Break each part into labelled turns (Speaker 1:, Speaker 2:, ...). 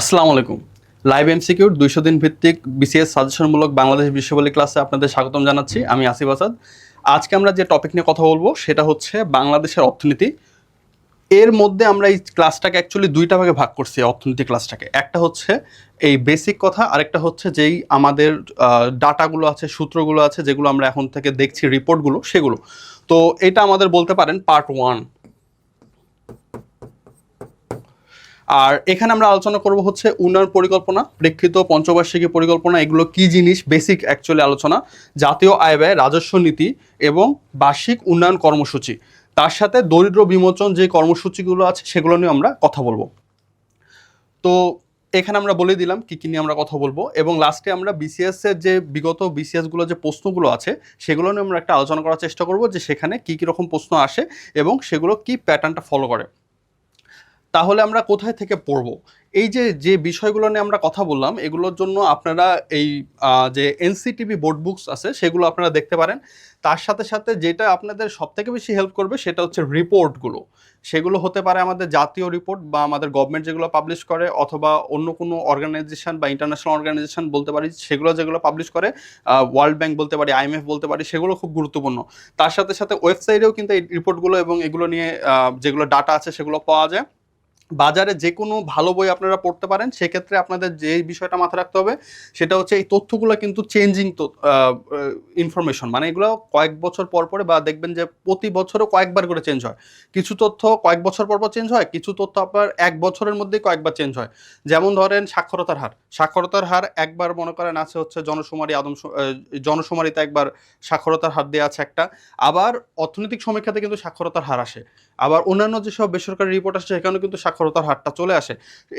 Speaker 1: আসসালামু আলাইকুম। লাইভ এমসিকিউর দুইশো দিন ভিত্তিক বিসিএস সাজেশনমূলক বাংলাদেশ বিশ্ববিদ্যালয় ক্লাসে আপনাদের স্বাগতম জানাচ্ছি। আমি আসিফ আসাদ। আজকে আমরা যে টপিক নিয়ে কথা বলব, সেটা হচ্ছে বাংলাদেশের অর্থনীতি। এর মধ্যে আমরা এই ক্লাসটাকে অ্যাকচুয়ালি দুইটা ভাগে ভাগ করছি অর্থনীতি ক্লাসটাকে একটা হচ্ছে এই বেসিক কথা, আরেকটা হচ্ছে যেই আমাদের ডাটাগুলো আছে, সূত্রগুলো আছে, যেগুলো আমরা এখন থেকে দেখছি রিপোর্টগুলো সেগুলো। তো এটা আমাদের বলতে পারেন পার্ট ওয়ান আর এখানে আমরা আলোচনা করব হচ্ছে উন্নয়ন পরিকল্পনা, প্রেক্ষিত পঞ্চবার্ষিকী পরিকল্পনা, এগুলো কি জিনিস? বেসিক অ্যাকচুয়ালি আলোচনা, জাতীয় আয় ব্যয়, রাজস্ব নীতি এবং বার্ষিক উন্নয়ন কর্মসূচি। তার সাথে দরিদ্র বিমোচন যে কর্মসূচিগুলো আছে, সেগুলো নিয়ে আমরা কথা বলব। তো এখানে আমরা বলে দিলাম কি কি নিয়ে আমরা কথা বলব এবং লাস্টে আমরা বিসিএস এর যে বিগত বিসিএসগুলো যে প্রশ্নগুলো আছে, সেগুলো নিয়ে আমরা একটা আলোচনা করার চেষ্টা করব যে সেখানে কি কি রকম প্রশ্ন আসে এবং সেগুলো কি প্যাটার্নটা ফলো করে। তাহলে আমরা কোথায় থেকে পড়ব? এই যে যে বিষয়গুলো নিয়ে আমরা কথা বললাম, এগুলোর জন্য আপনারা এই যে এনসিটিভি বোর্ড বুকস আছে, সেগুলো আপনারা দেখতে পারেন। তার সাথে সাথে যেটা আপনাদের সব থেকে বেশি হেল্প করবে, সেটা হচ্ছে রিপোর্টগুলো। সেগুলো হতে পারে আমাদের জাতীয় রিপোর্ট বা আমাদের গভর্নমেন্ট যেগুলো পাবলিশ করে, অথবা অন্য কোনো অর্গানাইজেশন বা ইন্টারন্যাশনাল অর্গানাইজেশন বলতে পারি, সেগুলো যেগুলো পাবলিশ করে ওয়ার্ল্ড ব্যাংক বলতে পারি আইএমএফ বলতে পারি, সেগুলো খুব গুরুত্বপূর্ণ। তার সাথে সাথে ওয়েবসাইটেও কিন্তু এই রিপোর্টগুলো এবং এগুলো নিয়ে যেগুলো ডাটা আছে, সেগুলো পাওয়া যায়। বাজারে যে কোনো ভালো বই আপনারা পড়তে পারেন, সেক্ষেত্রে আপনাদের যে বিষয়টা মাথায় রাখতে হবে, সেটা হচ্ছে এই তথ্যগুলো কিন্তু চেঞ্জিং ইনফরমেশন মানে এগুলো কয়েক বছর পর পরে বা দেখবেন যে প্রতি বছরও কয়েকবার করে চেঞ্জ হয়। কিছু তথ্য কয়েক বছর পর পর চেঞ্জ হয়, কিছু তথ্য আপনার এক বছরের মধ্যেই কয়েকবার চেঞ্জ হয়। যেমন ধরেন সাক্ষরতার হার সাক্ষরতার হার একবার মনে করেন আছে হচ্ছে জনশুমারি আদম জনশুমারিতে একবার সাক্ষরতার হার দেওয়া আছে একটা, আবার অর্থনৈতিক সমীক্ষাতে কিন্তু সাক্ষরতার হার আসে। আবার অন্যান্য যেসব বেসরকারি রিপোর্ট আসছে, সেখানেও কিন্তু সাক্ষরতার হারটা চলে আসে।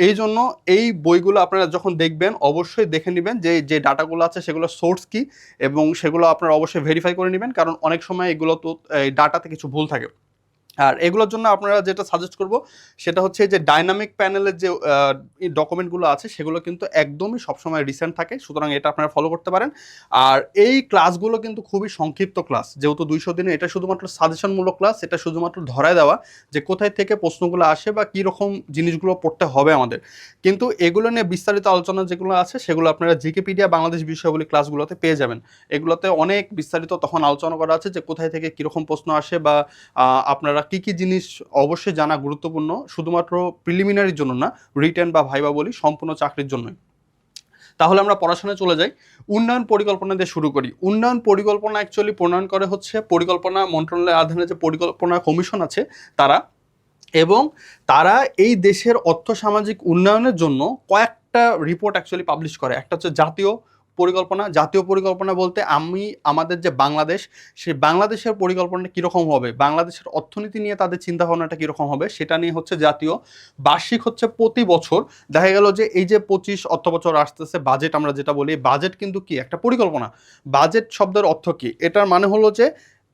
Speaker 1: এই জন্য এই বইগুলো আপনারা যখন দেখবেন, অবশ্যই দেখে নেবেন যে যে ডাটাগুলো আছে, সেগুলো সোর্স কি? এবং সেগুলো আপনারা অবশ্যই ভেরিফাই করে নেবেন, কারণ অনেক সময় এগুলো তো, এই ডাটাতে কিছু ভুল থাকে। আর এগুলোর জন্য আপনারা যেটা সাজেস্ট করব, সেটা হচ্ছে যে ডাইনামিক প্যানেলের যে ডকুমেন্টগুলো আছে, সেগুলো কিন্তু একদমই সবসময় রিসেন্ট থাকে, সুতরাং এটা আপনারা ফলো করতে পারেন। আর এই ক্লাসগুলো কিন্তু খুবই সংক্ষিপ্ত ক্লাস যেহেতু দুইশো দিনে এটা শুধুমাত্র সাজেশনমূলক ক্লাস এটা শুধুমাত্র ধরায় দেওয়া যে কোথায় থেকে প্রশ্নগুলো আসে বা কী রকম জিনিসগুলো পড়তে হবে আমাদের। কিন্তু এগুলো নিয়ে বিস্তারিত আলোচনা যেগুলো আছে, সেগুলো আপনারা জিকেপিডিয়া বাংলাদেশ বিষয়াবলী ক্লাসগুলোতে পেয়ে যাবেন। এগুলোতে অনেক বিস্তারিত তখন আলোচনা করা আছে যে কোথায় থেকে কীরকম প্রশ্ন আসে বা আপনারা কি কি জিনিস অবশ্যই জানা গুরুত্বপূর্ণ? শুধুমাত্র প্রিলিমিনারির জন্য না রিটার্ন বা ভাইবা বলি, সম্পূর্ণ চাকরির জন্যই। তাহলে আমরা পড়াশোনায় চলে যাই। উন্নয়ন পরিকল্পনা দিয়ে শুরু করি। উন্নয়ন পরিকল্পনা অ্যাকচুয়ালি প্রণয়ন করে হচ্ছে পরিকল্পনা মন্ত্রণালয়ের অধীনে যে পরিকল্পনা কমিশন আছে, তারা এবং তারা এই দেশের অর্থ সামাজিক উন্নয়নের জন্য কয়েকটা রিপোর্ট অ্যাকচুয়ালি পাবলিশ করে। একটা হচ্ছে জাতীয় পরিকল্পনা, জাতীয় পরিকল্পনা বলতে আমি, আমাদের যে বাংলাদেশ, সেই বাংলাদেশের পরিকল্পনাটা কীরকম হবে? বাংলাদেশের অর্থনীতি নিয়ে তাদের চিন্তাভাবনাটা কীরকম হবে? সেটা নিয়ে হচ্ছে জাতীয়। বার্ষিক হচ্ছে প্রতি বছর দেখা গেল যে এই যে পঁচিশ অর্থ বছর আসতেছে বাজেট আমরা যেটা বলি বাজেট কিন্তু কি? একটা পরিকল্পনা। বাজেট শব্দের অর্থ কী? এটার মানে হলো যে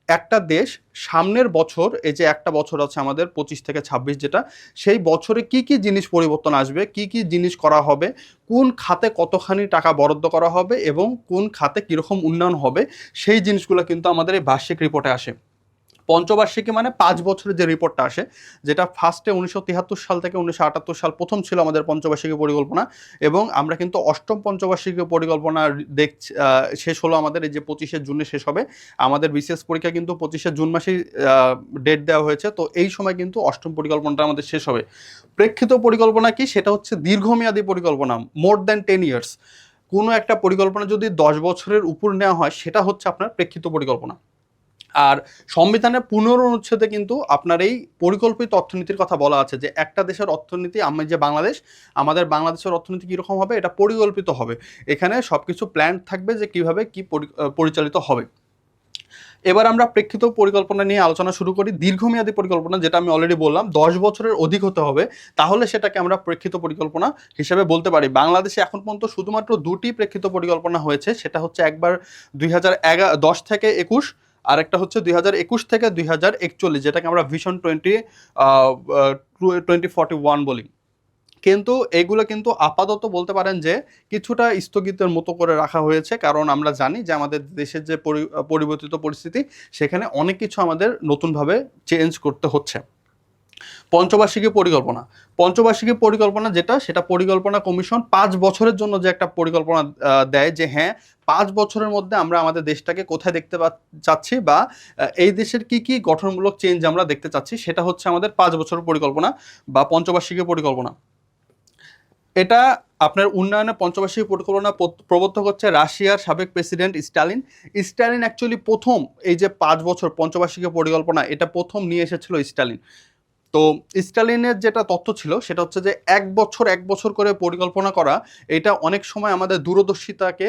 Speaker 1: একটা দেশ সামনের বছর, এই যে একটা বছর আছে আমাদের, পঁচিশ থেকে ছাব্বিশ যেটা, সেই বছরে কি কি জিনিস পরিবর্তন আসবে, কি কি জিনিস করা হবে, কোন খাতে কতখানি টাকা বরাদ্দ করা হবে এবং কোন খাতে কীরকম উন্নয়ন হবে, সেই জিনিসগুলো কিন্তু আমাদের এই বার্ষিক রিপোর্টে আসে। পঞ্চবার্ষিকী মানে পাঁচ বছরের যে রিপোর্টটা আসে, যেটা ফার্স্টে উনিশশো তিয়াত্তর সাল থেকে উনিশশো আটাত্তর সাল প্রথম ছিল আমাদের পঞ্চবার্ষিকী পরিকল্পনা এবং আমরা কিন্তু অষ্টম পঞ্চবার্ষিকী পরিকল্পনা দেখ শেষ হলো আমাদের এই যে পঁচিশে জুনে শেষ হবে। আমাদের বিশেষ পরীক্ষা কিন্তু পঁচিশে জুন মাসেই ডেট দেওয়া হয়েছে। তো এই সময় কিন্তু অষ্টম পরিকল্পনাটা আমাদের শেষ হবে। প্রেক্ষিত পরিকল্পনা কি? সেটা হচ্ছে দীর্ঘমেয়াদী পরিকল্পনা মোর দ্যান টেন ইয়ার্স কোনো একটা পরিকল্পনা যদি দশ বছরের উপর নেওয়া হয়, সেটা হচ্ছে আপনার প্রেক্ষিত পরিকল্পনা। আর সংবিধানের পুনর অনুচ্ছেদে কিন্তু আপনার এই পরিকল্পিত অর্থনীতির কথা বলা আছে যে একটা দেশের অর্থনীতি, আমি যে বাংলাদেশ, আমাদের বাংলাদেশের অর্থনীতি কীরকম হবে? এটা পরিকল্পিত হবে। এখানে সব কিছু প্ল্যান থাকবে যে কীভাবে কি পরিচালিত হবে। এবার আমরা প্রেক্ষিত পরিকল্পনা নিয়ে আলোচনা শুরু করি। দীর্ঘমেয়াদী পরিকল্পনা যেটা আমি অলরেডি বললাম, দশ বছরের অধিক হতে হবে। তাহলে সেটাকে আমরা প্রেক্ষিত পরিকল্পনা হিসেবে বলতে পারি। বাংলাদেশে এখন পর্যন্ত শুধুমাত্র দুটি প্রেক্ষিত পরিকল্পনা হয়েছে। সেটা হচ্ছে একবার দুই হাজার দশ থেকে একুশ আর একটা হচ্ছে দুই হাজার একুশ থেকে দুই হাজার একচল্লিশ, যেটাকে আমরা vision twenty twenty forty one বলি। কিন্তু এগুলো কিন্তু আপাতত বলতে পারেন যে কিছুটা স্থগিতের মতো করে রাখা হয়েছে, কারণ আমরা জানি যে আমাদের দেশের যে পরি- পরিবর্তিত পরিস্থিতি, সেখানে অনেক কিছু আমাদের নতুনভাবে চেঞ্জ করতে হচ্ছে। পঞ্চবার্ষিকী পরিকল্পনা। পঞ্চবার্ষিকী পরিকল্পনা যেটা, সেটা পরিকল্পনা কমিশন পাঁচ বছরের জন্য যে একটা পরিকল্পনা দেয় যে হ্যাঁ পাঁচ বছরের মধ্যে আমরা আমাদের দেশটাকে কোথায় দেখতে চাচ্ছি বা এই দেশের কি কি গঠনমূলক চেঞ্জ আমরা দেখতে চাচ্ছি, সেটা হচ্ছে আমাদের পাঁচ বছরের পরিকল্পনা বা পঞ্চবার্ষিকী পরিকল্পনা। এটা আপনার উন্নয়নে পঞ্চবার্ষিকী পরিকল্পনা প্রবর্তক হচ্ছে রাশিয়ার সাবেক প্রেসিডেন্ট স্টালিন স্টালিন অ্যাকচুয়ালি প্রথম এই যে পাঁচ বছর পঞ্চবার্ষিকী পরিকল্পনা, এটা প্রথম নিয়ে এসেছিল স্টালিন তো স্টালিনের যেটা তথ্য ছিল, সেটা হচ্ছে যে এক বছর এক বছর করে পরিকল্পনা করা, এটা অনেক সময় আমাদের দূরদর্শিতাকে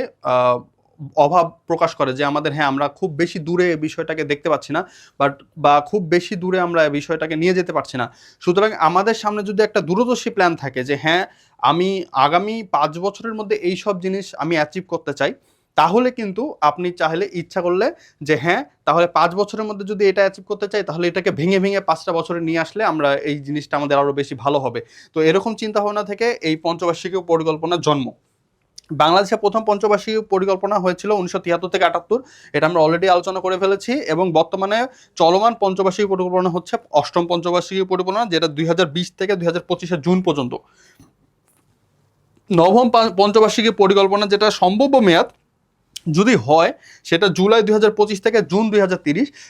Speaker 1: অভাব প্রকাশ করে যে আমাদের হ্যাঁ আমরা খুব বেশি দূরে বিষয়টাকে দেখতে পাচ্ছি না, বাট, বা খুব বেশি দূরে আমরা বিষয়টাকে নিয়ে যেতে পারছি না। সুতরাং আমাদের সামনে যদি একটা দূরদর্শী প্ল্যান থাকে যে হ্যাঁ আমি আগামী পাঁচ বছরের মধ্যে এই সব জিনিস আমি অ্যাচিভ করতে চাই তাহলে কিন্তু আপনি চাইলে ইচ্ছা করলে যে হ্যাঁ তাহলে পাঁচ বছরের মধ্যে যদি এটা অ্যাচিভ করতে চাই, তাহলে এটাকে ভেঙে ভেঙে পাঁচটা বছরে নিয়ে আসলে আমরা এই জিনিসটা আমাদের আরও বেশি ভালো হবে। তো এরকম চিন্তা ভাবনা থেকে এই পঞ্চবার্ষিকী পরিকল্পনার জন্ম। বাংলাদেশে প্রথম পঞ্চবার্ষিকী পরিকল্পনা হয়েছিল উনিশশো তিয়াত্তর থেকে আটাত্তর। এটা আমরা অলরেডি আলোচনা করে ফেলেছি এবং বর্তমানে চলমান পঞ্চবার্ষিকী পরিকল্পনা হচ্ছে অষ্টম পঞ্চবার্ষিকী পরিকল্পনা, যেটা দুই হাজার বিশ থেকে দুই হাজার জুন পর্যন্ত। নবম পঞ্চবার্ষিকী পরিকল্পনা যেটা সম্ভাব্য মেয়াদ যদি হয়, সেটা জুলাই দুই হাজার পঁচিশ থেকে জুন দুই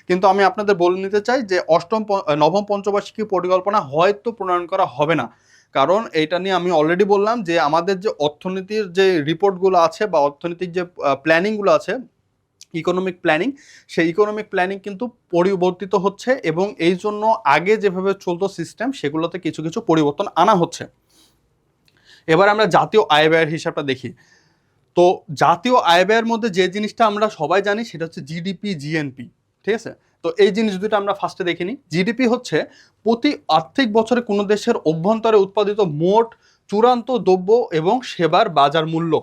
Speaker 1: কিন্তু আমি আপনাদের বলে নিতে চাই যে, অষ্টম নবম পঞ্চবার্ষিকী পরিকল্পনা হয়তো প্রণয়ন করা হবে না। কারণ এইটা নিয়ে আমি অলরেডি বললাম যে, আমাদের যে অর্থনীতির যে রিপোর্টগুলো আছে বা অর্থনৈতিক যে প্ল্যানিংগুলো আছে ইকোনমিক প্ল্যানিং সেই ইকোনমিক প্ল্যানিং কিন্তু পরিবর্তিত হচ্ছে এবং এই জন্য আগে যেভাবে চলতো সিস্টেম সেগুলোতে কিছু কিছু পরিবর্তন আনা হচ্ছে। এবার আমরা জাতীয় আয় ব্যয়ের হিসাবটা দেখি। তো জাতীয় আয় ব্যয়ের মধ্যে যে জিনিসটা আমরা সবাই জানি সেটা হচ্ছে জিডিপি জিএনপি ঠিক আছে? তো এই জিনিস দুটো আমরা ফার্স্টে দেখে নিই। জিডিপি হচ্ছে প্রতি আর্থিক বছরে কোনো দেশের অভ্যন্তরে উৎপাদিত মোট চূড়ান্ত দ্রব্য এবং সেবার বাজার মূল্য।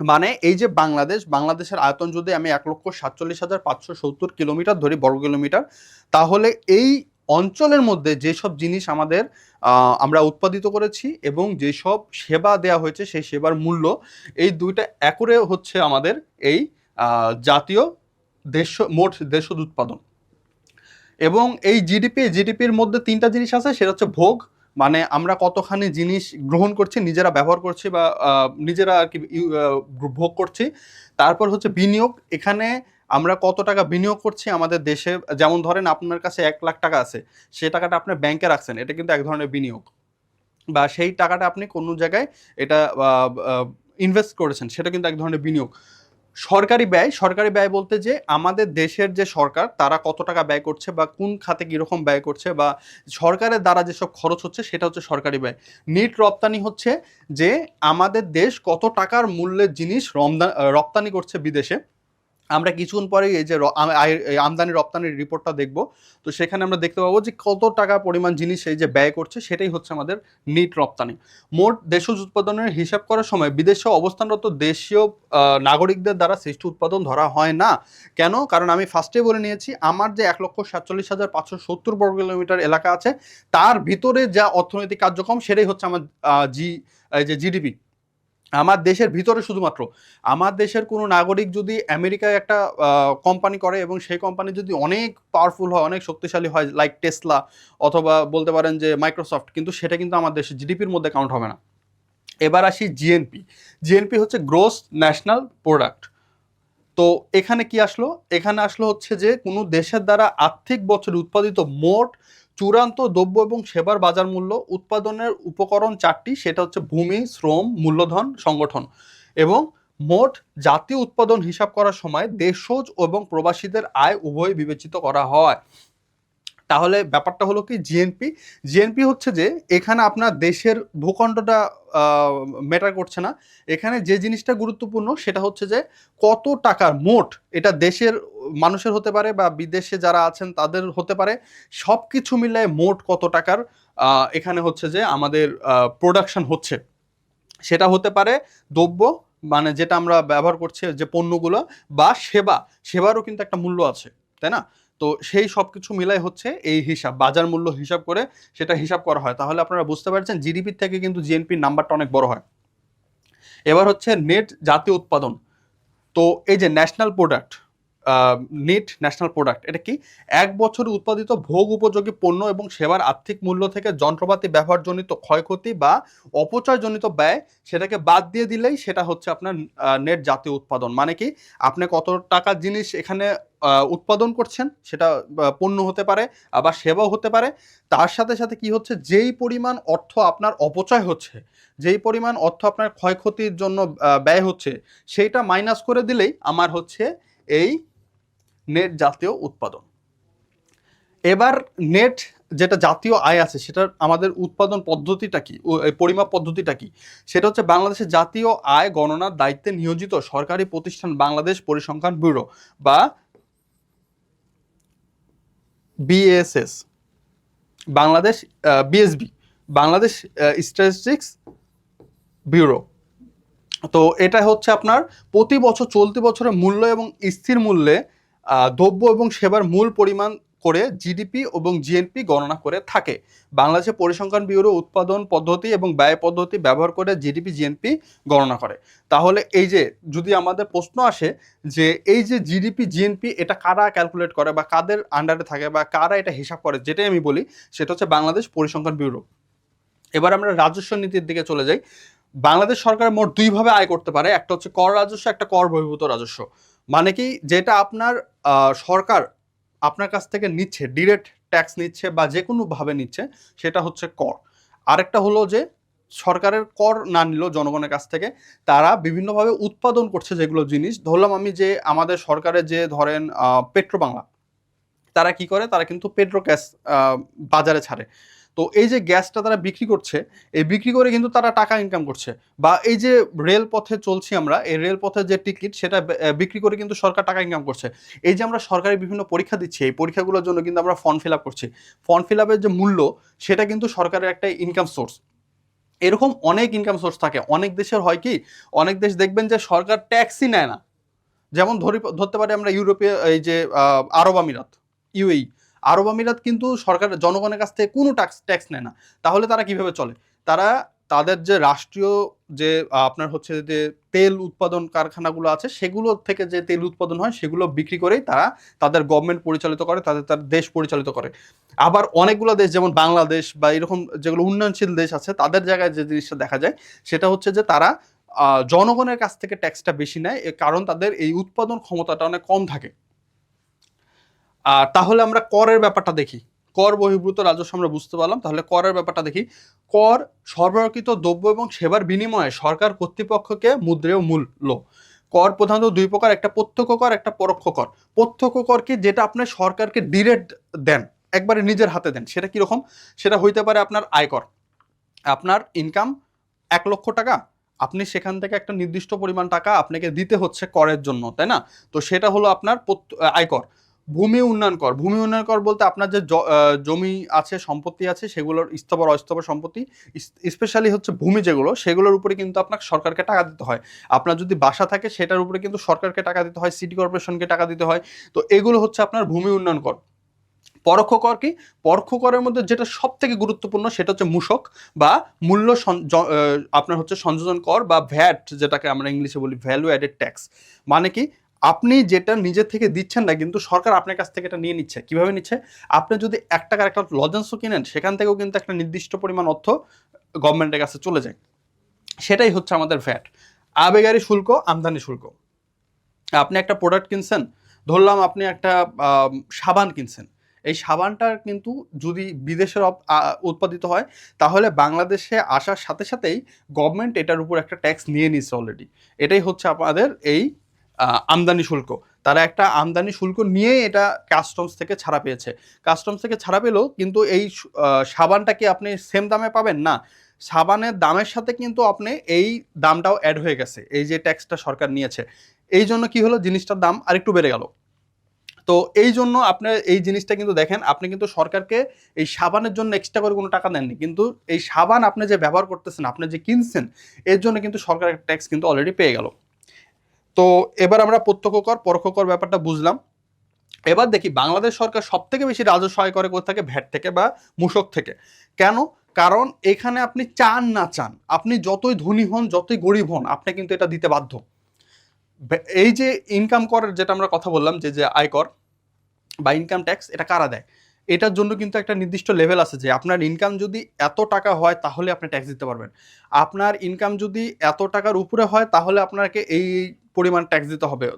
Speaker 1: মানে এই যে বাংলাদেশ, বাংলাদেশের আয়তন যদি আমি এক লক্ষ সাতচল্লিশ হাজার পাঁচশো সত্তর কিলোমিটার ধরি বর্গ কিলোমিটার, তাহলে এই অঞ্চলের মধ্যে যেসব জিনিস আমাদের আমরা উৎপাদিত করেছি এবং যেসব সেবা দেওয়া হয়েছে সেই সেবার মূল্য, এই দুইটা একরে হচ্ছে আমাদের এই জাতীয় দেশ, মোট দেশজ উৎপাদন। এবং এই জিডিপি, জিডিপির মধ্যে তিনটা জিনিস আছে, সেটা হচ্ছে ভোগ মানে আমরা কতখানি জিনিস গ্রহণ করছি, নিজেরা ব্যবহার করছি বা নিজেরা আর কি ভোগ করছি। তারপর হচ্ছে বিনিয়োগ, এখানে আমরা কত টাকা বিনিয়োগ করছি আমাদের দেশে? যেমন ধরেন আপনার কাছে এক লাখ টাকা আছে, সে টাকাটা আপনার ব্যাংকে রাখছেন, এটা কিন্তু এক ধরনের বিনিয়োগ। বা সেই টাকাটা আপনি কোনো জায়গায় এটা ইনভেস্ট করেছেন, সেটা কিন্তু এক ধরনের বিনিয়োগ। সরকারি ব্যয় সরকারি ব্যয় বলতে যে আমাদের দেশের যে সরকার, তারা কত টাকা ব্যয় করছে বা কোন খাতে কীরকম ব্যয় করছে বা সরকারের দ্বারা যেসব খরচ হচ্ছে, সেটা হচ্ছে সরকারি ব্যয়। নিট রপ্তানি হচ্ছে যে আমাদের দেশ কত টাকার মূল্যের জিনিস রপ্তানি করছে বিদেশে আমরা কিছুক্ষণ পরে এই যে আমদানি রপ্তানির রিপোর্টটা দেখব। তো সেখানে আমরা দেখতে পাবো যে কত টাকা পরিমাণ জিনিস এই যে ব্যয় করছে, সেটাই হচ্ছে আমাদের নিট রপ্তানি। মোট দেশজ উৎপাদনের হিসাব করার সময় বিদেশে অবস্থানরত দেশীয় নাগরিকদের দ্বারা সৃষ্ট উৎপাদন ধরা হয় না। কেন? কারণ আমি ফার্স্টে বলে নিয়েছি, আমার যে এক লক্ষ সাতচল্লিশ হাজার পাঁচশো সত্তর বর্গ কিলোমিটার এলাকা আছে, তার ভিতরে যা অর্থনৈতিক কার্যক্রম, সেটাই হচ্ছে আমার জি, এই যে জিডিপি আমার দেশের ভিতরে শুধুমাত্র, আমার দেশের কোনো নাগরিক যদি আমেরিকায় একটা কোম্পানি করে এবং সেই কোম্পানি যদি অনেক পাওয়ারফুল হয়, অনেক শক্তিশালী হয় লাইক টেসলা অথবা বলতে পারেন যে মাইক্রোসফট কিন্তু সেটা কিন্তু আমার দেশের জিডিপির মধ্যে কাউন্ট হবে না। এবার আসি জিএনপি জিএনপি হচ্ছে গ্রোস ন্যাশনাল প্রোডাক্ট তো এখানে কি আসলো? এখানে আসলো হচ্ছে যে কোনো দেশের দ্বারা আর্থিক বছরে উৎপাদিত মোট চূড়ান্ত দ্রব্য এবং সেবার বাজার মূল্য উৎপাদনের উপকরণ চারটি, সেটা হচ্ছে ভূমি, শ্রম, মূল্যধন, সংগঠন এবং মোট জাতীয় উৎপাদন হিসাব করার সময় দেশজ এবং প্রবাসীদের আয় উভয় বিবেচিত করা হয়। তাহলে ব্যাপারটা হলো কি জিএনপি জিএনপি হচ্ছে যে এখানে আপনার দেশের ভূখণ্ডটা ম্যাটার করছে না। এখানে যে জিনিসটা গুরুত্বপূর্ণ, সেটা হচ্ছে যে কত টাকার মোট এটা দেশের মানুষের হতে পারে বা বিদেশে যারা আছেন তাদের হতে পারে। সব কিছু মিলায় মোট কত টাকার এখানে হচ্ছে যে আমাদের প্রোডাকশন হচ্ছে। সেটা হতে পারে দ্রব্য মানে যেটা আমরা ব্যবহার করছি যে পণ্যগুলো বা সেবা। সেবারও কিন্তু একটা মূল্য আছে, তাই না? তো সেই সব কিছু মিলাই হচ্ছে এই হিসাব, বাজার মূল্য হিসাব করে সেটা হিসাব করা হয়। তাহলে আপনারা বুঝতে পারছেন জিডিপির থেকে কিন্তু জিএনপির নাম্বারটা অনেক বড় হয়। এবার হচ্ছে নেট জাতীয় উৎপাদন। তো এই যে national product net national product এটা কি? এক বছরে উৎপাদিত ভোগ উপযোগী পণ্য এবং সেবার আর্থিক মূল্য থেকে যন্ত্রপাতি ব্যবহারজনিত ক্ষয়ক্ষতি বা অপচয়জনিত ব্যয় সেটাকে বাদ দিয়ে দিলেই সেটা হচ্ছে আপনার নেট জাতীয় উৎপাদন। মানে কি? আপনি কত টাকা জিনিস এখানে উৎপাদন করছেন, সেটা পণ্য হতে পারে আবার সেবাও হতে পারে। তার সাথে সাথে কি হচ্ছে? যেই পরিমাণ অর্থ আপনার অপচয় হচ্ছে, যেই পরিমাণ অর্থ আপনার ক্ষয়ক্ষতির জন্য ব্যয় হচ্ছে, সেইটা মাইনাস করে দিলেই আমার হচ্ছে এই নেট জাতীয় উৎপাদন। এবার নেট যেটা জাতীয় আয় আছে, সেটার আমাদের উৎপাদন পদ্ধতিটা কি? পরিমাপ পদ্ধতিটা কি? সেটা হচ্ছে বাংলাদেশের জাতীয় আয় গণনার দায়িত্বে নিয়োজিত সরকারি প্রতিষ্ঠান বাংলাদেশ পরিসংখ্যান ব্যুরো বা BSS. Bangladesh BSB, Bangladesh statistics bureau. তো এটা হচ্ছে আপনার প্রতি বছর চলতি বছরের মূল্য এবং স্থির মূল্যে দ্রব্য এবং সেবার মূল পরিমাণ করে জিডিপি এবং জিএনপি গণনা করে থাকে। বাংলাদেশের পরিসংখ্যান ব্যুরো উৎপাদন পদ্ধতি এবং ব্যয় পদ্ধতি ব্যবহার করে জিডিপি জিএনপি গণনা করে। তাহলে এই যে, যদি আমাদের প্রশ্ন আসে যে, এই যে জিডিপি জিএনপি এটা কারা ক্যালকুলেট করে বা কাদের আন্ডারে থাকে বা কারা এটা হিসাব করে, যেটাই আমি বলি, সেটা হচ্ছে বাংলাদেশ পরিসংখ্যান ব্যুরো। এবার আমরা রাজস্ব নীতির দিকে চলে যাই। বাংলাদেশ সরকার মোট দুইভাবে আয় করতে পারে। একটা হচ্ছে কর রাজস্ব, একটা কর বহির্ভূত রাজস্ব। মানে কি যেটা আপনার সরকার আপনার কাছ থেকে নিচ্ছে ডিরেক্ট ট্যাক্স নিচ্ছে বা যে কোনোভাবে নিচ্ছে, সেটা হচ্ছে কর। আরেকটা হলো যে, সরকারের কর না নিলেও জনগণের কাছ থেকে তারা বিভিন্নভাবে উৎপাদন করছে যেগুলো জিনিস। ধরলাম আমি যে, আমাদের সরকারের যে ধরেন পেট্রো বাংলা তারা কি করে? তারা কিন্তু পেট্রো গ্যাস বাজারে ছাড়ে। তো এই যে গ্যাসটা তারা বিক্রি করছে, এই বিক্রি করে কিন্তু তারা টাকা ইনকাম করছে। বা এই যে রেল পথে চলছি আমরা, এই রেল পথের যে টিকিট, সেটা বিক্রি করে কিন্তু সরকার টাকা ইনকাম করছে। এই যে আমরা সরকারি বিভিন্ন পরীক্ষা দিচ্ছি, এই পরীক্ষাগুলোর জন্য কিন্তু আমরা ফর্ম ফিল আপ করছি। ফর্ম ফিল আপের যে মূল্য, সেটা কিন্তু সরকারের একটা ইনকাম সোর্স এরকম অনেক ইনকাম সোর্স থাকে। অনেক দেশের হয় কি, অনেক দেশ দেখবেন যে সরকার ট্যাক্সই নেয় না। যেমন ধরি, ধরতে পারি আমরা ইউরোপীয় এই যে আরব আমিরাত ইউএই আরব আমিরাত কিন্তু সরকার, জনগণের কাছ থেকে কোনো ট্যাক্স ট্যাক্স নেয় না। তাহলে তারা কীভাবে চলে? তারা তাদের যে রাষ্ট্রীয় যে আপনার হচ্ছে যে তেল উৎপাদন কারখানাগুলো আছে, সেগুলো থেকে যে তেল উৎপাদন হয়, সেগুলো বিক্রি করেই তারা তাদের গভর্নমেন্ট পরিচালিত করে, তাদের তার দেশ পরিচালিত করে। আবার অনেকগুলো দেশ, যেমন বাংলাদেশ বা এরকম যেগুলো উন্নয়নশীল দেশ আছে, তাদের জায়গায় যে জিনিসটা দেখা যায়, সেটা হচ্ছে যে তারা জনগণের কাছ থেকে ট্যাক্সটা বেশি নেয় কারণ তাদের এই উৎপাদন ক্ষমতাটা অনেক কম থাকে। আর তাহলে আমরা করের ব্যাপারটা দেখি। কর বহির্ভূত রাজস্ব আমরা বুঝতে পারলাম। তাহলে করের ব্যাপারটা দেখি। কর সরবরাহকৃত দ্রব্য এবং সেবার বিনিময়ে সরকার কর্তৃপক্ষকে মুদ্রেয় মূল্য। কর প্রধানত দুই প্রকার, একটা প্রত্যক্ষ কর, একটা পরোক্ষ কর। প্রত্যক্ষ কর কি যেটা আপনার সরকারকে ডিরেক্ট দেন, একবারে নিজের হাতে দেন, সেটা কীরকম সেটা হইতে পারে আপনার আয়কর আপনার ইনকাম এক লক্ষ টাকা, আপনি সেখান থেকে একটা নির্দিষ্ট পরিমাণ টাকা আপনাকে দিতে হচ্ছে করের জন্য, তাই না? তো সেটা হলো আপনার আয়কর ভূমি উন্নয়ন কর। ভূমি উন্নয়ন কর বলতে আপনার যে জমি আছে, সম্পত্তি আছে, সেগুলোর স্থবর অস্থবর সম্পত্তি স্পেশালি হচ্ছে ভূমি যেগুলো, সেগুলোর উপরে কিন্তু আপনাকে সরকারকে টাকা দিতে হয়। আপনার যদি বাসা থাকে, সেটার উপরে কিন্তু সরকারকে টাকা দিতে হয় সিটি কর্পোরেশনকে টাকা দিতে হয়। তো এগুলো হচ্ছে আপনার ভূমি উন্নয়ন কর। পরোক্ষ কর কি? পরোক্ষ করের মধ্যে যেটা সব থেকে গুরুত্বপূর্ণ, সেটা হচ্ছে মূসক বা মূল্য আপনার হচ্ছে সংযোজন কর বা ভ্যাট যেটাকে আমরা ইংলিশে বলি ভ্যালু অ্যাডেড ট্যাক্স মানে কি? আপনি যেটা নিজের থেকে দিচ্ছেন না, কিন্তু সরকার আপনার কাছ থেকে এটা নিয়ে নিচ্ছে। কীভাবে নিচ্ছে? আপনি যদি এক টাকার একটা লজেন্সও কিনেন, সেখান থেকেও কিন্তু একটা নির্দিষ্ট পরিমাণ অর্থ গভর্নমেন্টের কাছে চলে যায়। সেটাই হচ্ছে আমাদের ভ্যাট আবেগারি শুল্ক, আমদানি শুল্ক। আপনি একটা প্রোডাক্ট কিনছেন, ধরলাম আপনি একটা সাবান কিনছেন। এই সাবানটা কিন্তু যদি বিদেশের উৎপাদিত হয়, তাহলে বাংলাদেশে আসার সাথে সাথেই গভর্নমেন্ট এটার উপর একটা ট্যাক্স নিয়ে নিচ্ছে অলরেডি এটাই হচ্ছে আমাদের এই আমদানি শুল্ক। তারা একটা আমদানি শুল্ক নিয়ে এটা কাস্টমস থেকে ছাড়া পেয়েছে। কাস্টমস থেকে ছাড়া পেলেও কিন্তু এই সু- আহ, সাবানটাকে আপনি সেম দামে পাবেন? না। সাবানের দামের সাথে কিন্তু আপনি এই দামটাও অ্যাড হয়ে গেছে। এই যে ট্যাক্সটা সরকার নিয়েছে। এই জন্য কি হলো? জিনিসটার দাম আরেকটু বেড়ে গেল। তো এই জন্য আপনার এই জিনিসটা কিন্তু দেখেন আপনি কিন্তু সরকারকে এই সাবানের জন্য এক্সট্রা করে কোনো টাকা দেননি। কিন্তু এই সাবান আপনি যে ব্যবহার করতেছেন আপনি যে কিনছেন এর জন্য কিন্তু সরকারের ট্যাক্স কিন্তু অলরেডি পেয়ে গেল। তো এবার আমরা প্রত্যক্ষ কর পরোক্ষ কর ব্যাপারটা বুঝলাম। এবার দেখি বাংলাদেশ সরকার সব থেকে বেশি রাজস্ব আয় করে কোথা থেকে ভ্যাট থেকে বা মূসক থেকে। কেন? কারণ এখানে আপনি চান না চান, আপনি যতই ধনী হন, যতই গরিব হন, আপনি কিন্তু এটা দিতে বাধ্য। এই যে ইনকাম করের যেটা আমরা কথা বললাম, যে যে আয়কর বা ইনকাম ট্যাক্স এটা কারা দেয়? এটার জন্য কিন্তু একটা নির্দিষ্ট লেভেল আছে যে আপনার ইনকাম যদি এত টাকা হয় তাহলে আপনি ট্যাক্স দিতে পারবেন। আপনার ইনকাম যদি এত টাকার উপরে হয় তাহলে আপনাকে এই পরিমাণ ট্যাক্স দিতে হবে।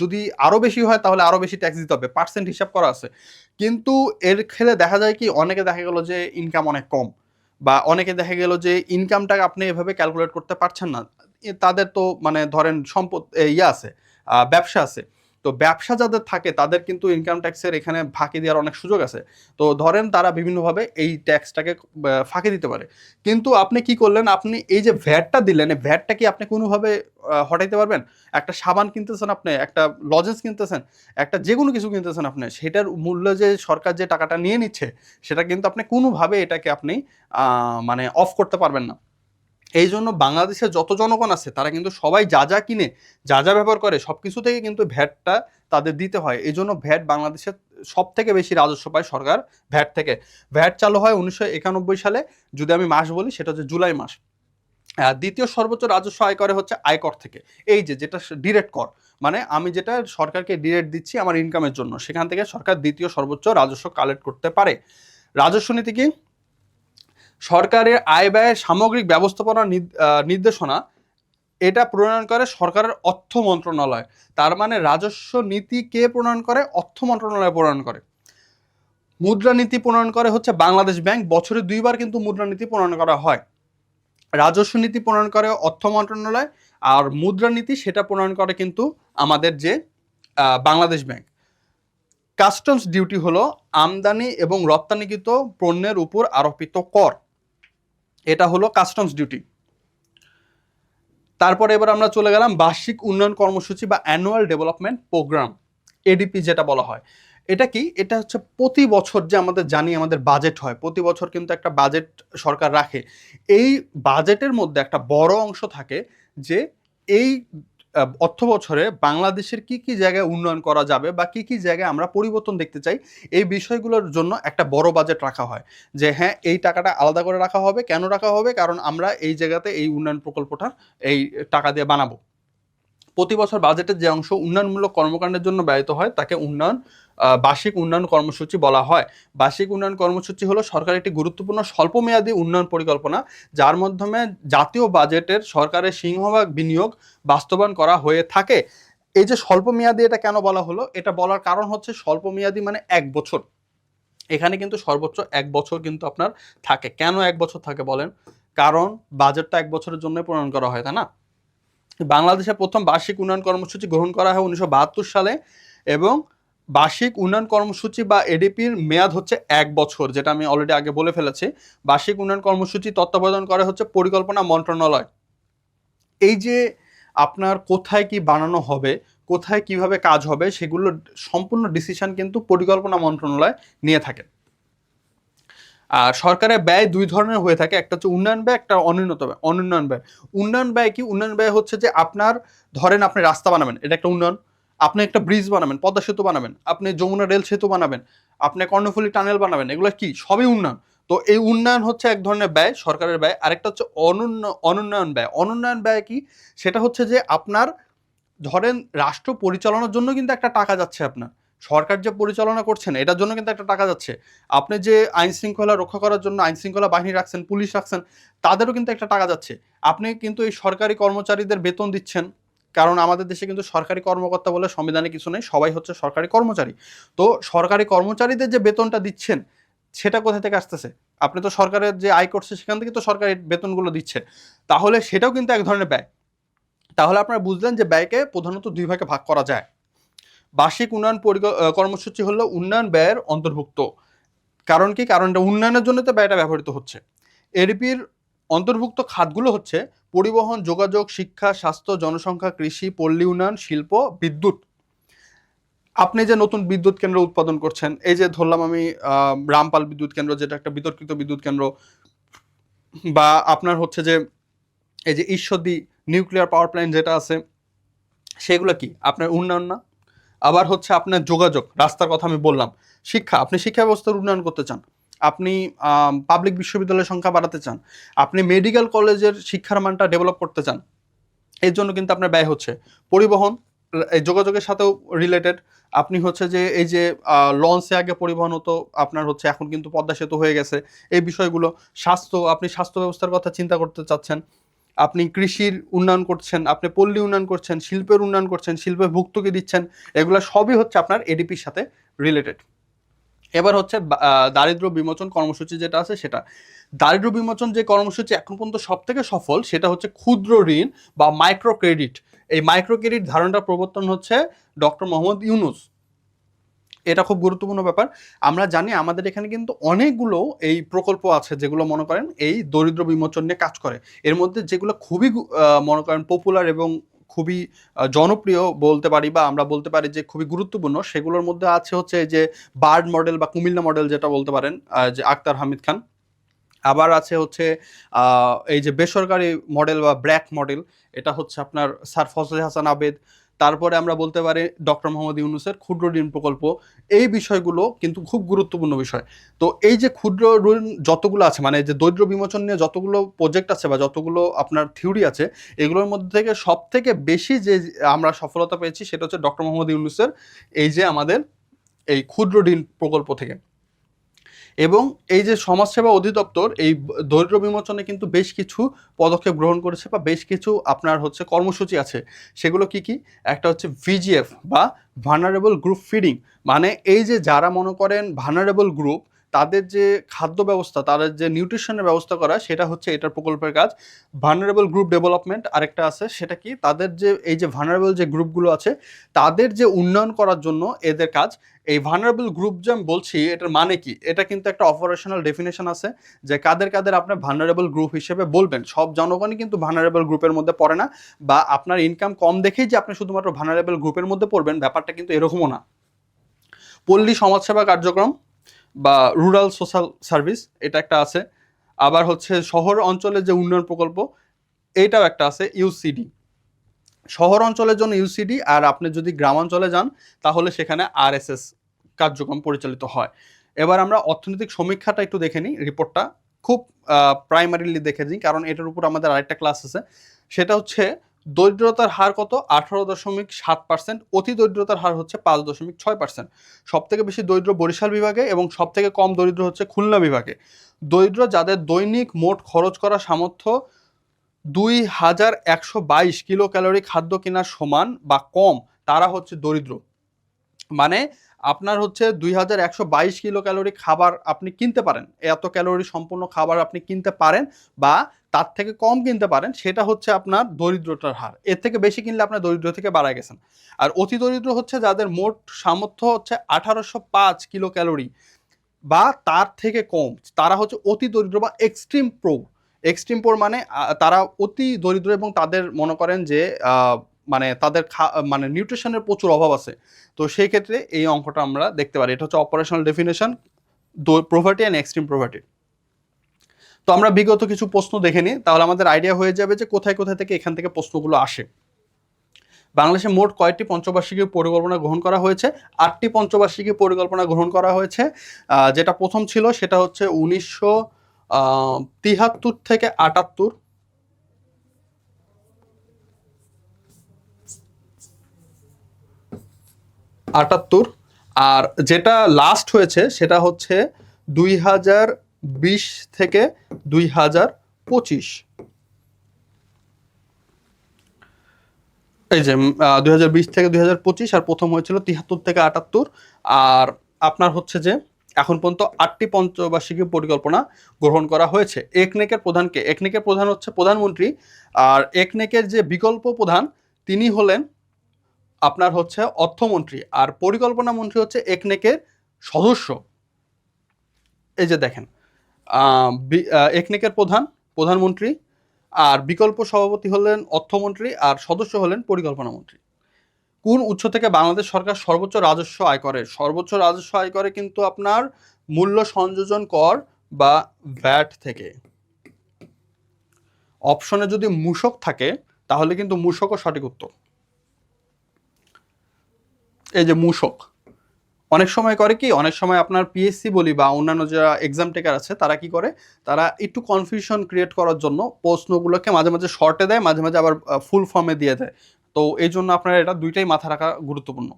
Speaker 1: যদি আরও বেশি হয় তাহলে আরও বেশি ট্যাক্স দিতে হবে। পার্সেন্ট হিসাব করা আছে। কিন্তু এর খেলে দেখা যায় কি, অনেকে দেখা গেল যে ইনকাম অনেক কম বা অনেকে দেখা গেল যে ইনকামটা আপনি এভাবে ক্যালকুলেট করতে পারছেন না। তাদের তো মানে ধরেন সম্পদ ইয়ে আছে ব্যবসা আছে। তো ব্যবসা যাদের থাকে, তাদের কিন্তু ইনকাম ট্যাক্সের এখানে ফাঁকি দেওয়ার অনেক সুযোগ আছে। তো ধরেন তারা বিভিন্নভাবে এই ট্যাক্সটাকে ফাঁকি দিতে পারে। কিন্তু আপনি কি করলেন? আপনি এই যে ভ্যাটটা দিলেন, এই ভ্যাটটা কি আপনি কোনোভাবে হটাইতে পারবেন? একটা সাবান কিনতেছেন আপনি, একটা লজেন্স কিনতেছেন, একটা যে কোনো কিছু কিনতেছেন আপনি, সেটার মূল্য যে সরকার যে টাকাটা নিয়ে নিচ্ছে, সেটা কিন্তু আপনি কোনোভাবে এটাকে আপনি মানে অফ করতে পারবেন না। এই জন্য বাংলাদেশের যত জনগণ আছে, তারা কিন্তু সবাই যা যা কিনে, যা যা ব্যবহার করে সব কিছু থেকে কিন্তু ভ্যাটটা তাদের দিতে হয়। এই জন্য ভ্যাট বাংলাদেশের সব থেকে বেশি রাজস্ব পায় সরকার ভ্যাট থেকে। ভ্যাট চালু হয় উনিশশো একানব্বই সালে, যদি আমি মাস বলি, সেটা হচ্ছে জুলাই মাস। দ্বিতীয় সর্বোচ্চ রাজস্ব আয় করে হচ্ছে আয়কর থেকে। এই যে, যেটা ডিরেক্ট কর মানে আমি যেটা সরকারকে ডিরেক্ট দিচ্ছি আমার ইনকামের জন্য, সেখান থেকে সরকার দ্বিতীয় সর্বোচ্চ রাজস্ব কালেক্ট করতে পারে। রাজস্ব নীতি কি? সরকারের আয় ব্যয় সামগ্রিক ব্যবস্থাপনা নির্দেশনা, এটা প্রণয়ন করে সরকারের অর্থ মন্ত্রণালয়। তার মানে রাজস্ব নীতি কে প্রণয়ন করে? অর্থ মন্ত্রণালয় প্রণয়ন করে। মুদ্রানীতি প্রণয়ন করে হচ্ছে বাংলাদেশ ব্যাংক। বছরে দুইবার কিন্তু মুদ্রানীতি প্রণয়ন করা হয়। রাজস্ব নীতি প্রণয়ন করে অর্থ মন্ত্রণালয় আর মুদ্রানীতি সেটা প্রণয়ন করে কিন্তু আমাদের যে বাংলাদেশ ব্যাংক। কাস্টমস ডিউটি হলো আমদানি এবং রপ্তানিকৃত পণ্যের উপর আরোপিত কর। এটা হলো কাস্টমস ডিউটি তারপরে এবার আমরা চলে গেলাম বার্ষিক উন্নয়ন কর্মসূচি বা অ্যানুয়াল ডেভেলপমেন্ট প্রোগ্রাম এডিপি যেটা বলা হয়। এটা কি? এটা হচ্ছে প্রতি বছর যে আমাদের জানি আমাদের বাজেট হয়, প্রতি বছর কিন্তু একটা বাজেট সরকার রাখে। এই বাজেটের মধ্যে একটা বড় অংশ থাকে যে এই অর্থ বছরে বাংলাদেশের কি কি জায়গায় উন্নয়ন করা যাবে বা কি কি জায়গায় আমরা পরিবর্তন দেখতে চাই, এই বিষয়গুলোর জন্য একটা বড় বাজেট রাখা হয়। যে হ্যাঁ এই টাকাটা আলাদা করে রাখা হবে, কেন রাখা হবে? কারণ আমরা এই জায়গাতে এই উন্নয়ন প্রকল্পটা এই টাকা দিয়ে বানাবো। প্রতি বছর বাজেটের যে অংশ উন্নয়নমূলক কর্মকাণ্ডের জন্য ব্যয়িত হয়, তাকে উন্নয়ন বার্ষিক উন্নয়ন কর্মসূচি বলা হয়। বার্ষিক উন্নয়ন কর্মসূচি হলো সরকারের একটি গুরুত্বপূর্ণ স্বল্পমেয়াদী উন্নয়ন পরিকল্পনা, যার মাধ্যমে জাতীয় বাজেটের সরকারের সিংহভাগ বিনিয়োগ বাস্তবায়ন করা হয়ে থাকে। এই যে স্বল্পমেয়াদী এটা কেন বলা হলো? এটা বলার কারণ হচ্ছে স্বল্পমেয়াদী মানে এক বছর। এখানে কিন্তু সর্বোচ্চ এক বছর কিন্তু আপনার থাকে। কেন এক বছর থাকে বলেন? কারণ বাজেটটা এক বছরের জন্য প্রণয়ন করা হয়, তাই না? বাংলাদেশের প্রথম বার্ষিক উন্নয়ন কর্মসূচি গ্রহণ করা হয় উনিশশো বাহাত্তর সালে এবং বার্ষিক উন্নয়ন কর্মসূচি বা এডিপির মেয়াদ হচ্ছে এক বছর, যেটা আমি অলরেডি আগে বলে ফেলেছি। বার্ষিক উন্নয়ন কর্মসূচি তত্ত্বাবধান করে হচ্ছে পরিকল্পনা মন্ত্রণালয়। এই যে আপনার কোথায় কি বানানো হবে, কোথায় কীভাবে কাজ হবে, সেগুলো সম্পূর্ণ ডিসিশন কিন্তু পরিকল্পনা মন্ত্রণালয় নিয়ে থাকে। আর সরকারের ব্যয় দুই ধরনের হয়ে থাকে, একটা হচ্ছে উন্নয়ন ব্যয়, একটা অনুন্নত ব্যয়। অনুন্নয়ন ব্যয়। উন্নয়ন ব্যয় কি? উন্নয়ন ব্যয় হচ্ছে যে আপনার, ধরেন আপনি রাস্তা বানাবেন, এটা একটা উন্নয়ন। আপনি একটা ব্রিজ বানাবেন, পদ্মা সেতু বানাবেন, আপনি যমুনা রেল সেতু বানাবেন, আপনি কর্ণফুলী টানেল বানাবেন, এগুলো কি? সবই উন্নয়ন। তো এই উন্নয়ন হচ্ছে এক ধরনের ব্যয়, সরকারের ব্যয়। আরেকটা হচ্ছে অনুন্ন অনুন্নয়ন ব্যয়। অনুন্নয়ন ব্যয় কি? সেটা হচ্ছে যে আপনার, ধরেন রাষ্ট্র পরিচালনার জন্য কিন্তু একটা টাকা যাচ্ছে আপনার। সরকার যে পরিচালনা করছেন, এটার জন্য কিন্তু একটা টাকা যাচ্ছে। আপনি যে আইন শৃঙ্খলা রক্ষা করার জন্য আইন শৃঙ্খলা বাহিনী রাখছেন, পুলিশ রাখছেন, তাদেরও কিন্তু একটা টাকা যাচ্ছে। আপনি কিন্তু এই সরকারি কর্মচারীদের বেতন দিচ্ছেন, কারণ আমাদের দেশে কিন্তু সরকারি কর্মকর্তা বলে সংবিধানে কিছু নেই, সবাই হচ্ছে সরকারি কর্মচারী। তো সরকারি কর্মচারীদের যে বেতনটা দিচ্ছেন, সেটা কোথা থেকে আসতেছে? আপনি তো সরকারের যে আয় করছে, সেখান থেকে তো সরকারি বেতনগুলো দিচ্ছে তাহলে সেটাও কিন্তু এক ধরনের ব্যয়। তাহলে আপনারা বুঝলেন যে ব্যয়কে প্রধানত দুই ভাগে ভাগ করা যায়। বার্ষিক উন্নয়ন কর্মসূচি হলো উন্নয়ন ব্যয়ের অন্তর্ভুক্ত। কারণ কি? কারণ এটা উন্নয়নের জন্য তো ব্যয়টা ব্যবহৃত হচ্ছে। এডিপির অন্তর্ভুক্ত খাতগুলো হচ্ছে পরিবহন, যোগাযোগ, শিক্ষা, স্বাস্থ্য, জনসংখ্যা, কৃষি, পল্লী উন্নয়ন, শিল্প, বিদ্যুৎ। আপনি যে নতুন বিদ্যুৎ কেন্দ্র উৎপাদন করছেন, এই যে ধরলাম আমি রামপাল বিদ্যুৎ কেন্দ্র, যেটা একটা বিতর্কিত বিদ্যুৎ কেন্দ্র, বা আপনার হচ্ছে যে, এই যে ঈশ্বরদী নিউক্লিয়ার পাওয়ার প্ল্যান্ট যেটা আছে, সেগুলো কি? আপনার উন্নয়ন না? আবার হচ্ছে আপনার যোগাযোগ, রাস্তার কথা আমি বললাম। শিক্ষা, আপনি শিক্ষা ব্যবস্থার উন্নয়ন করতে চান, আপনি পাবলিক বিশ্ববিদ্যালয়ের সংখ্যা বাড়াতে চান, আপনি মেডিকেল কলেজের শিক্ষার মানটা ডেভেলপ করতে চান, এর জন্য কিন্তু আপনার ব্যয় হচ্ছে। পরিবহন, এই যোগাযোগের সাথেও রিলেটেড আপনি হচ্ছে যে, এই যে লঞ্চে আগে পরিবহন হতো, আপনার হচ্ছে এখন কিন্তু পদ্মা সেতু হয়ে গেছে, এই বিষয়গুলো, স্বাস্থ্য, আপনি স্বাস্থ্য ব্যবস্থার কথা চিন্তা করতে চাচ্ছেন আপনি কৃষির উন্নয়ন করছেন, আপনি পল্লী উন্নয়ন করছেন, শিল্পের উন্নয়ন করছেন, শিল্পে ভুক্তকে দিচ্ছেন, এগুলো সবই হচ্ছে আপনার এডিপির সাথে রিলেটেড এবার হচ্ছে দারিদ্র বিমোচন কর্মসূচি যেটা আছে সেটা। দারিদ্র বিমোচন যে কর্মসূচি এখন পর্যন্ত সব থেকে সফল সেটা হচ্ছে ক্ষুদ্র ঋণ বা মাইক্রো ক্রেডিট এই মাইক্রো ক্রেডিট ধারণাটা প্রবর্তন হচ্ছে ডক্টর মোহাম্মদ ইউনুস। এটা খুব গুরুত্বপূর্ণ ব্যাপার। আমরা জানি আমাদের এখানে কিন্তু অনেকগুলো এই প্রকল্প আছে যেগুলো মনে করেন এই দরিদ্র বিমোচন নিয়ে কাজ করে। এর মধ্যে যেগুলো খুবই মনে করেন পপুলার এবং খুবই জনপ্রিয় বলতে পারি বা আমরা বলতে পারি যে খুবই গুরুত্বপূর্ণ, সেগুলোর মধ্যে আছে হচ্ছে যে বার্ড মডেল বা কুমিল্লা মডেল যেটা বলতে পারেন যে আক্তার হামিদ খান। আবার আছে হচ্ছে এই যে বেসরকারি মডেল বা ব্র্যাক মডেল, এটা হচ্ছে আপনার স্যার ফজলে হাসান আবেদ তারপরে আমরা বলতে পারি ডক্টর মোহাম্মদ ইউনুসের ক্ষুদ্র ঋণ প্রকল্প। এই বিষয়গুলো কিন্তু খুব গুরুত্বপূর্ণ বিষয়। তো এই যে ক্ষুদ্র ঋণ যতগুলো আছে মানে যে দরিদ্র বিমোচন নিয়ে যতগুলো প্রজেক্ট আছে বা যতগুলো আপনার থিওরি আছে, এগুলোর মধ্যে থেকে সব থেকে বেশি যে আমরা সফলতা পেয়েছি সেটা হচ্ছে ডক্টর মোহাম্মদ ইউনুসের এই যে আমাদের এই ক্ষুদ্র ঋণ প্রকল্প থেকে। এবং এই যে সমাজসেবা অধিদপ্তর, এই দরিদ্র বিমোচনে কিন্তু বেশ কিছু পদক্ষেপ গ্রহণ করেছে বা বেশ কিছু আপনার হচ্ছে কর্মসূচি আছে। সেগুলো কি কি? একটা হচ্ছে ভিজিএফ বা ভানারেবল গ্রুপ ফিডিং মানে এই যে যারা মনে করেন ভানারেবল গ্রুপ তাদের যে খাদ্য ব্যবস্থা, তাদের যে নিউট্রিশনের ব্যবস্থা করা, সেটা হচ্ছে এটার প্রকল্পের কাজ। ভানারেবল গ্রুপ ডেভেলপমেন্ট আরেকটা আছে, সেটা কি? তাদের যে, এই যে ভানারেবল যে গ্রুপগুলো আছে, তাদের যে উন্নয়ন করার জন্য এদের কাজ। এই ভানারেবল গ্রুপ যে আমি বলছি, এটার মানে কি? এটা কিন্তু একটা অপারেশনাল ডেফিনেশন আছে, যে কাদের কাদের আপনার ভানারেবল গ্রুপ হিসেবে বলবেন। সব জনগণই কিন্তু ভানারেবল গ্রুপের মধ্যে পড়ে না, বা আপনার ইনকাম কম দেখেই যে আপনি শুধুমাত্র ভানারেবল গ্রুপের মধ্যে পড়বেন, ব্যাপারটা কিন্তু এরকমও না। পল্লী সমাজসেবা কার্যক্রম বা রুরাল সোশ্যাল সার্ভিস এটা একটা আছে। আবার হচ্ছে শহর অঞ্চলের যে উন্নয়ন প্রকল্প এইটাও একটা আছে ইউসিডি শহর অঞ্চলের জন্য ইউসিডি আর আপনি যদি গ্রামাঞ্চলে যান, তাহলে সেখানে আরএসএস কার্যক্রম পরিচালিত হয়। এবার আমরা অর্থনৈতিক সমীক্ষাটা একটু দেখে নিই রিপোর্টটা খুব প্রাইমারিলি দেখে নিই, কারণ এটার উপর আমাদের আরেকটা ক্লাস আছে। সেটা হচ্ছে দরিদ্রতার হার কত? আঠারো দশমিক সাত পার্সেন্ট অতি দরিদ্রতার হার হচ্ছে পাঁচ দশমিক ছয় পার্সেন্ট সব থেকে বেশি দরিদ্র বরিশাল বিভাগে এবং সব থেকে কম দরিদ্র হচ্ছে খুলনা বিভাগে। দরিদ্র যাদের দৈনিক মোট খরচ করা সামর্থ্য দুই হাজার একশো বাইশ কিলো ক্যালোরি খাদ্য কেনার সমান বা কম, তারা হচ্ছে দরিদ্র। মানে আপনার হচ্ছে দুই হাজার একশো বাইশ কিলো ক্যালোরি খাবার আপনি কিনতে পারেন। এত ক্যালোরি সম্পূর্ণ খাবার আপনি কিনতে পারেন বা তার থেকে কম কিনতে পারেন, সেটা হচ্ছে আপনার দরিদ্রতার হার। এর থেকে বেশি কিনলে আপনার দরিদ্র থেকে বাড়া গেছেন। আর অতি দরিদ্র হচ্ছে যাদের মোট সামর্থ্য হচ্ছে আঠারোশো পাঁচ কিলো ক্যালোরি বা তার থেকে কম। তারা হচ্ছে অতি দরিদ্র বা এক্সট্রিম প্রো এক্সট্রিম পোর মানে তারা অতি দরিদ্র এবং তাদের মনে করেন যে মানে তাদের মানে নিউট্রিশনের প্রচুর অভাব আছে। তো সেই ক্ষেত্রে এই অঙ্কটা আমরা দেখতে পারি। এটা হচ্ছে operational definition poverty and extreme poverty তো আমরা বিগত কিছু প্রশ্ন দেখে নিই। তাহলে আমাদের আইডিয়া হয়ে যাবে যে কোথায় কোথায় থেকে এখান থেকে প্রশ্নগুলো আসে। বাংলাদেশে মোট কয়েকটি পঞ্চবার্ষিকী পরিকল্পনা গ্রহণ করা হয়েছে। আটটি পঞ্চবার্ষিকী পরিকল্পনা গ্রহণ করা হয়েছে। যেটা প্রথম ছিল সেটা হচ্ছে উনিশশো তিহাত্তর থেকে আটাত্তর। আটাত্তর। আর যেটা লাস্ট হয়েছে সেটা হচ্ছে দুই হাজার বিশ থেকে দুই হাজার পঁচিশ। এই যে দুই হাজার বিশ থেকে দুই হাজার পঁচিশ আর প্রথম হয়েছিল তিয়াত্তর থেকে আটাত্তর। আর আপনার হচ্ছে যে, এখন পর্যন্ত আটটি পঞ্চবার্ষিকী পরিকল্পনা গ্রহণ করা হয়েছে। একনেকের প্রধানকে, একনেকের প্রধান হচ্ছে প্রধানমন্ত্রী। আর একনেকের যে বিকল্প প্রধান, তিনি হলেন আপনার হচ্ছে অর্থমন্ত্রী আর পরিকল্পনা মন্ত্রী হচ্ছে একনেকের সদস্য। এই যে দেখেন একনেকের প্রধান, প্রধানমন্ত্রী আর বিকল্প সভাপতি হলেন অর্থমন্ত্রী আর সদস্য হলেন পরিকল্পনা মন্ত্রী। কোন উৎস থেকে বাংলাদেশ সরকার সর্বোচ্চ রাজস্ব আয় করে? সর্বোচ্চ রাজস্ব আয় করে কিন্তু আপনার মূল্য সংযোজন কর বা ভ্যাট থেকে। অপশনে যদি মূষক থাকে, তাহলে কিন্তু মূষকও সঠিক উত্তর। এই যে মূসক অনেক সময় করে কি, অনেক সময় আপনার পিএসসি বলি বা অন্যান্য যারা এক্সাম টেকার আছে, তারা কি করে, তারা একটু কনফিউশন ক্রিয়েট করার জন্য প্রশ্নগুলোকে মাঝে মাঝে শর্টে দেয়, মাঝে মাঝে আবার ফুল ফর্মে দিয়ে দেয়। তো এই জন্য আপনার এটা দুইটাই মাথা রাখা গুরুত্বপূর্ণ।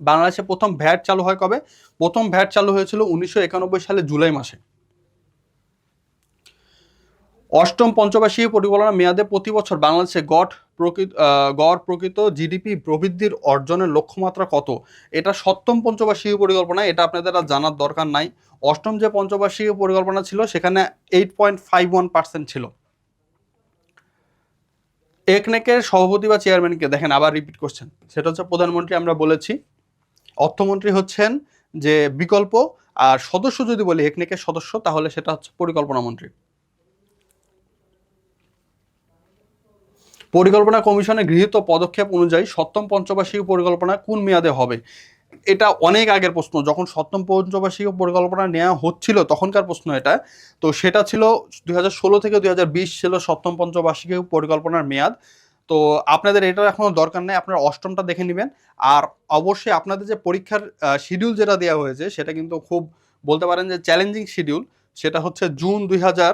Speaker 1: বাংলাদেশে প্রথম ভ্যাট চালু হয় কবে? প্রথম ভ্যাট চালু হয়েছিল উনিশশো একানব্বই সালে জুলাই মাসে। অষ্টম পঞ্চবার্ষিকী পরিকল্পনা মেয়াদে প্রতি বছর বাংলাদেশে গড় প্রকৃত গড় প্রকৃত জিডিপি প্রবৃদ্ধির অর্জনের লক্ষ্যমাত্রা কত? এটা সপ্তম পঞ্চবার্ষিকী পরিকল্পনা, এটা আপনাদের আর জানার দরকার নাই। অষ্টম যে পঞ্চবার্ষিকী পরিকল্পনা ছিল, সেখানে eight point five one percent ছিল। একনেকের সভাপতি বা চেয়ারম্যানকে দেখেন, আবার রিপিট করছেন সেটা হচ্ছে প্রধানমন্ত্রী, আমরা বলেছি। অর্থমন্ত্রী হচ্ছেন যে বিকল্প, আর সদস্য যদি বলি একনেকের সদস্য, তাহলে সেটা হচ্ছে পরিকল্পনা মন্ত্রী। পরিকল্পনা কমিশনে গৃহীত পদক্ষেপ অনুযায়ী সপ্তম পঞ্চবার্ষিকী পরিকল্পনা কোন মেয়াদে হবে? এটা অনেক আগের প্রশ্ন। যখন সপ্তম পঞ্চবার্ষিকী পরিকল্পনা নেওয়া হচ্ছিল, তখনকার প্রশ্ন এটা। তো সেটা ছিল দু হাজার ষোলো থেকে দু হাজার বিশ ছিল সপ্তম পঞ্চবার্ষিকী পরিকল্পনার মেয়াদ। তো আপনাদের এটার এখনও দরকার নেই, আপনারা অষ্টমটা দেখে নেবেন। আর অবশ্যই আপনাদের যে পরীক্ষার শিডিউল যেটা দেওয়া হয়েছে, সেটা কিন্তু খুব বলতে পারেন যে চ্যালেঞ্জিং শিডিউল সেটা হচ্ছে জুন দুই হাজার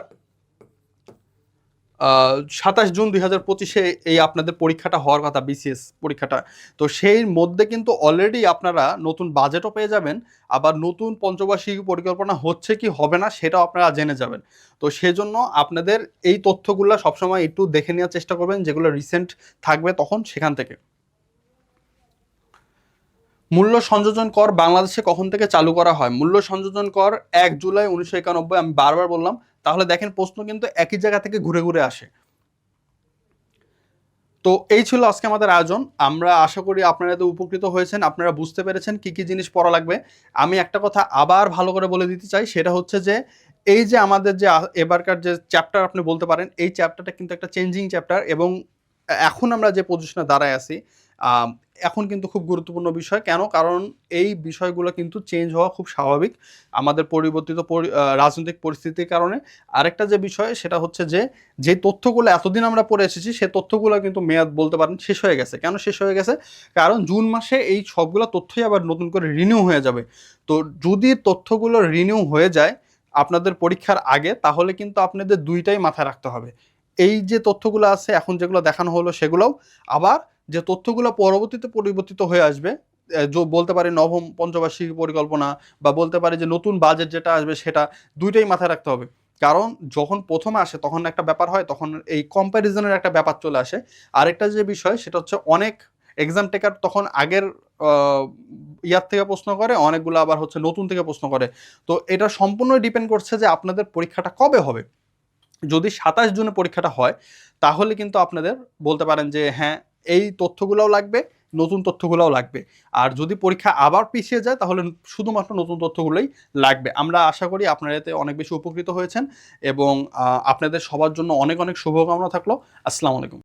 Speaker 1: সাতাশ জুন দুই হাজার পঁচিশে এই আপনাদের পরীক্ষাটা হওয়ার কথা বিসিএস পরীক্ষাটা। তো সেই মধ্যে কিন্তু অলরেডি আপনারা নতুন বাজেটও পেয়ে যাবেন, আবার নতুন পঞ্চবার্ষিকী পরিকল্পনা হচ্ছে কি হবে না সেটাও আপনারা জেনে যাবেন। তো সেজন্য আপনাদের এই তথ্যগুলো সবসময় একটু দেখে নেওয়ার চেষ্টা করবেন, যেগুলো রিসেন্ট থাকবে তখন সেখান থেকে। মূল্য সংযোজন কর বাংলাদেশে কখন থেকে চালু করা হয়? মূল্য সংযোজন কর এক জুলাই উনিশশো একানব্বই, আমি বারবার বললাম তাহলে দেখেন প্রশ্ন কিন্তু একই জায়গা থেকে ঘুরে ঘুরে আসে। তো এই ছিল আজকে আমাদের আয়োজন। আমরা আশা করি আপনারা তো উপকৃত হয়েছেন। আপনারা বুঝতে পেরেছেন কি কি জিনিস পড়া লাগবে। আমি একটা কথা আবার ভালো করে বলে দিতে চাই, সেটা হচ্ছে যে, এই যে আমাদের যে এবারকার যে চ্যাপ্টার আপনি বলতে পারেন, এই চ্যাপ্টারটা কিন্তু একটা চেঞ্জিং চ্যাপ্টার এবং এখন আমরা যে পজিশনে দাঁড়ায় আছি এখন কিন্তু খুব গুরুত্বপূর্ণ বিষয়। কেন? কারণ এই বিষয়গুলো কিন্তু চেঞ্জ হওয়া খুব স্বাভাবিক আমাদের পরিবর্তিত রাজনৈতিক পরিস্থিতির কারণে। আরেকটা যে বিষয়, সেটা হচ্ছে যে যে তথ্যগুলো এতদিন আমরা পড়ে এসেছি, সে তথ্যগুলো কিন্তু মেয়াদ বলতে পারেন শেষ হয়ে গেছে। কেন শেষ হয়ে গেছে? কারণ জুন মাসে এই সবগুলো তথ্যই আবার নতুন করে রিনিউ হয়ে যাবে। তো যদি তথ্যগুলো রিনিউ হয়ে যায় আপনাদের পরীক্ষার আগে, তাহলে কিন্তু আপনাদের দুইটাই মাথায় রাখতে হবে। এই যে তথ্যগুলো আছে, এখন যেগুলো দেখানো হলো সেগুলোও। আবার যে তথ্যগুলো পরবর্তীতে পরিবর্তিত হয়ে আসবে বলতে পারে নবম, পঞ্চবার্ষিকী পরিকল্পনা বা বলতে পারে যে নতুন বাজেট যেটা আসবে সেটা, দুইটাই মাথায় রাখতে হবে। কারণ যখন প্রথমে আসে তখন একটা ব্যাপার হয়, তখন এই কম্প্যারিজনের একটা ব্যাপার চলে আসে। আরেকটা যে বিষয় সেটা হচ্ছে অনেক এক্সাম টেকার তখন আগের ইয়ার থেকে প্রশ্ন করে, অনেকগুলো আবার হচ্ছে নতুন থেকে প্রশ্ন করে। তো এটা সম্পূর্ণ ডিপেন্ড করছে যে আপনাদের পরীক্ষাটা কবে হবে। যদি সাতাশ জুনে পরীক্ষাটা হয়, তাহলে কিন্তু আপনাদের বলতে পারেন যে হ্যাঁ এই তথ্যগুলোও লাগবে, নতুন তথ্যগুলোও লাগবে। আর যদি পরীক্ষা আবার পিছিয়ে যায়, তাহলে শুধুমাত্র নতুন তথ্যগুলোই লাগবে। আমরা আশা করি আপনারা এতে অনেক বেশি উপকৃত হয়েছেন এবং আপনাদের সবার জন্য অনেক অনেক শুভকামনা থাকল। আসসালামু আলাইকুম।